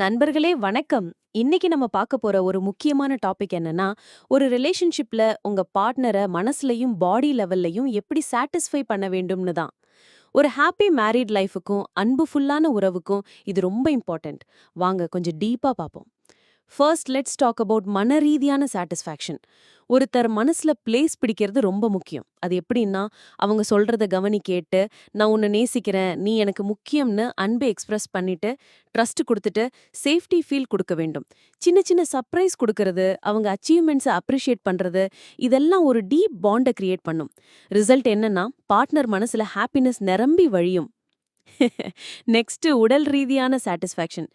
நண்பர்களே வணக்கம். இன்னைக்கு நம்ம பார்க்க போற ஒரு முக்கியமான டாபிக் என்னன்னா ஒரு ரிலேஷன்ஷிப்ல உங்க பார்ட்னரை மனசுலயும் பாடி லெவல்லையும் எப்படி சாட்டிஸ்ஃபை பண்ண வேண்டும்னு தான். ஒரு ஹாப்பி மேரிட் லைஃபுக்கும் அன்புஃபுல்லான உறவுக்கும் இது ரொம்ப இம்பார்ட்டன்ட் வாங்க கொஞ்சம் டீப்பா பார்ப்போம். ஃபர்ஸ்ட் லெட்ஸ் டாக் அபவுட் மன ரீதியான சாட்டிஸ்ஃபேக்ஷன் ஒருத்தர் மனசுல பிளேஸ் பிடிக்கிறது ரொம்ப முக்கியம். அது எப்படின்னா அவங்க சொல்றத கவனி கேட்டு நான் உன்னை நேசிக்கிறேன் நீ எனக்கு முக்கியம்னு அன்பை எக்ஸ்பிரஸ் பண்ணிட்டு ட்ரஸ்ட் கொடுத்துட்டு சேஃப்டி ஃபீல் கொடுக்க வேண்டும். சின்ன சின்ன சர்ப்ரைஸ் கொடுக்கறது அவங்க அச்சீவ்மெண்ட்ஸை அப்ரிஷியேட் பண்றது இதெல்லாம் ஒரு டீப் பாண்டை கிரியேட் பண்ணும். ரிசல்ட் என்னன்னா பார்ட்னர் மனசுல ஹாப்பினஸ் நிரம்பி வழியும். நெக்ஸ்ட் உடல் ரீதியான சாட்டிஸ்ஃபேக்ஷன்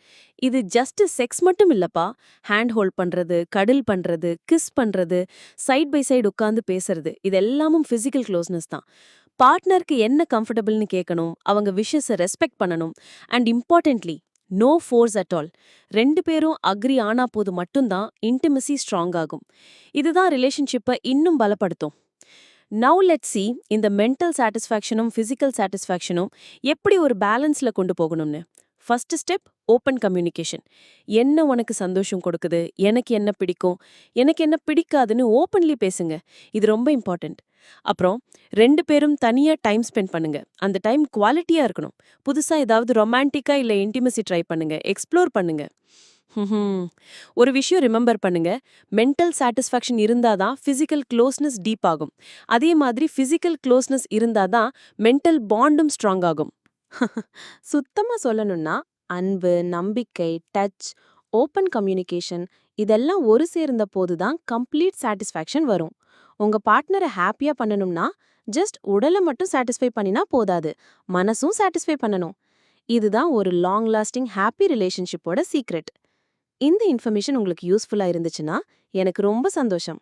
இது ஜஸ்ட் செக்ஸ் மட்டும் இல்லப்பா. ஹேண்ட் ஹோல்ட் பண்றது கடல் பண்றது கிஸ் பண்றது சைட் பை சைடு உட்காந்து பேசுறது. இது எல்லாமும் ஃபிசிக்கல் க்ளோஸ்னஸ் தான். பார்ட்னருக்கு என்ன கம்ஃபர்டபுள்னு கேட்கணும் அவங்க விஷஸை ரெஸ்பெக்ட் பண்ணணும். And importantly no force at all ரெண்டு பேரும் அக்ரி ஆனா போது மட்டும்தான் இன்டிமசி ஸ்ட்ராங் ஆகும். இதுதான் ரிலேஷன்ஷிப்பை இன்னும் பலப்படுத்தும். நவு லெட் சி இந்த மென்டல் சாட்டிஸ்ஃபேக்ஷனும் ஃபிசிக்கல் சாட்டிஸ்ஃபேக்ஷனும் எப்படி ஒரு பேலன்ஸ்ல கொண்டு போகணும்னு? ஃபர்ஸ்ட் ஸ்டெப் ஓப்பன் கம்யூனிகேஷன் என்ன உனக்கு சந்தோஷம் கொடுக்குது? எனக்கு என்ன பிடிக்கும்? எனக்கு என்ன பிடிக்காதுன்னு ஓப்பன்லி பேசுங்க. இது ரொம்ப இம்பார்ட்டண்ட் அப்புறம் ரெண்டு பேரும் தனியா டைம் ஸ்பெண்ட் பண்ணுங்க. அந்த டைம் குவாலிட்டியா இருக்கணும். புதுசா ஏதாவது ரொமான்டிக்கா இல்ல இன்டிமசி ட்ரை பண்ணுங்க. எக்ஸ்ப்ளோர் பண்ணுங்க. ஒரு விஷயம் ரிமெம்பர் பண்ணுங்க. மென்டல் சாட்டிஸ்ஃபேக்ஷன் இருந்தாதான் ஃபிசிக்கல் க்ளோஸ்னஸ் டீப் ஆகும். அதே மாதிரி ஃபிசிக்கல் க்ளோஸ்னஸ் இருந்தாதான் மென்டல் பாண்டும் ஸ்ட்ராங் ஆகும். சுத்தமா சொல்லணும்னா அன்பு நம்பிக்கை டச் ஓப்பன் கம்யூனிகேஷன் இதெல்லாம் ஒரு சேர்ந்த போது தான் கம்ப்ளீட் சாட்டிஸ்ஃபேக்ஷன் வரும். உங்க பார்ட்னரை ஹாப்பியா பண்ணணும்னா ஜஸ்ட் உடலை மட்டும் சாட்டிஸ்ஃபை பண்ணினா போதாது. மனசும் சாட்டிஸ்ஃபை பண்ணணும். இதுதான் ஒரு லாங் லாஸ்டிங் ஹாப்பி ரிலேஷன்ஷிப்போட சீக்ரெட் இந்த இன்ஃபர்மேஷன் உங்களுக்கு யூஸ்ஃபுல்லா இருந்துச்சுன்னா எனக்கு ரொம்ப சந்தோஷம்.